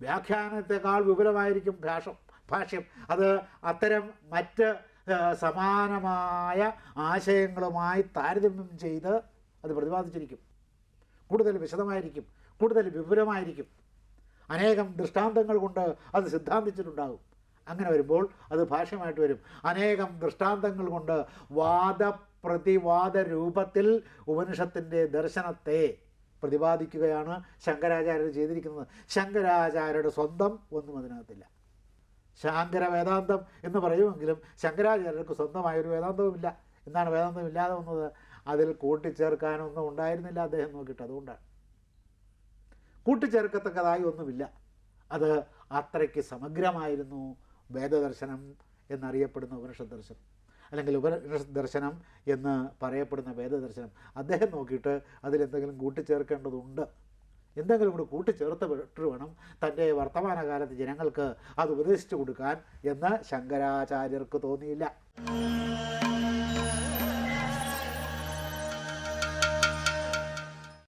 വ്യാഖ്യാനത്തെക്കാൾ വിപുലമായിരിക്കും ഭാഷം ഭാഷ്യം. അത് അത്തരം മറ്റ് സമാനമായ ആശയങ്ങളുമായി താരതമ്യം ചെയ്ത് അത് പ്രതിപാദിച്ചിരിക്കും. കൂടുതൽ വിശദമായിരിക്കും കൂടുതൽ വിപുലമായിരിക്കും. അനേകം ദൃഷ്ടാന്തങ്ങൾ കൊണ്ട് അത് സിദ്ധാന്തിച്ചിട്ടുണ്ടാകും. അങ്ങനെ വരുമ്പോൾ അത് ഭാഷ്യമായിട്ട് വരും. അനേകം ദൃഷ്ടാന്തങ്ങൾ കൊണ്ട് വാദപ്രതിവാദ രൂപത്തിൽ ഉപനിഷത്തിന്റെ ദർശനത്തെ പ്രതിപാദിക്കുകയാണ് ശങ്കരാചാര്യർ ചെയ്തിരിക്കുന്നത്. ശങ്കരാചാര്യരുടെ സ്വന്തം ഒന്നും അതിനകത്തില്ല. ശാങ്കര വേദാന്തം എന്ന് പറയുമെങ്കിലും ശങ്കരാചാര്യർക്ക് സ്വന്തമായൊരു വേദാന്തവുമില്ല. എന്നാണ് വേദാന്തം ഇല്ലാതെ വന്നത്? അതിൽ കൂട്ടിച്ചേർക്കാനൊന്നും ഉണ്ടായിരുന്നില്ല അദ്ദേഹം നോക്കിയിട്ട്. അതുകൊണ്ടാണ്. കൂട്ടിച്ചേർക്കത്തക്കതായി ഒന്നുമില്ല. അത് അത്രയ്ക്ക് സമഗ്രമായിരുന്നു വേദദർശനം എന്നറിയപ്പെടുന്ന ഉപനിഷത്ത് ദർശനം. അല്ലെങ്കിൽ ഉപദർശനം ദർശനം എന്ന് പറയപ്പെടുന്ന വേദദർശനം. അദ്ദേഹം നോക്കിയിട്ട് അതിലെന്തെങ്കിലും കൂട്ടിച്ചേർക്കേണ്ടതുണ്ട്. എന്തെങ്കിലും കൂടി കൂട്ടിച്ചേർത്ത് വിട്ട് വേണം തന്റെ വർത്തമാനകാലത്ത് ജനങ്ങൾക്ക് അത് ഉപദേശിച്ചു കൊടുക്കാൻ എന്ന് ശങ്കരാചാര്യർക്ക് തോന്നിയില്ല.